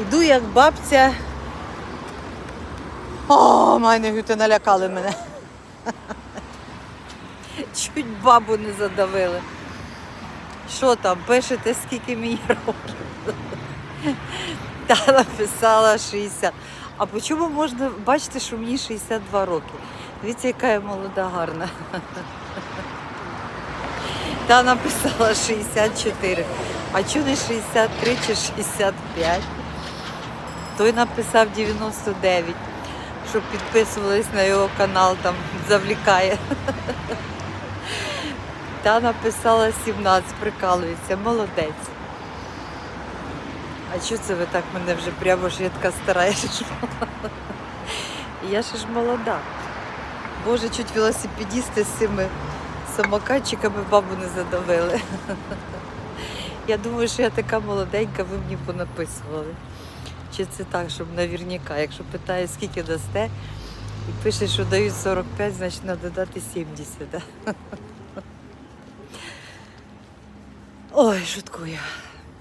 Іду як бабця. О, майне гюти налякали мене. Чуть бабу не задавили. Що там, пишете, скільки мені років? Та написала 60. А по чому можна бачити, що мені 62 роки? Дивіться, яка я молода, гарна. Та написала 64. А чого не 63 чи 65? Той написав 99, щоб підписувались на його канал, там завлікає. Та написала 17, прикалується, молодець. А чого це ви так мене вже прямо ж я така стара, я. Я ще ж молода. Боже, чуть велосипедісти з цими самокатчиками бабу не задавили. Я думаю, що я така молоденька, ви мені понаписували. Чи це так, щоб наверняка, якщо питає, скільки дасте, і пише, що дають 45, значить треба додати 70. Да? Ой, шуткую.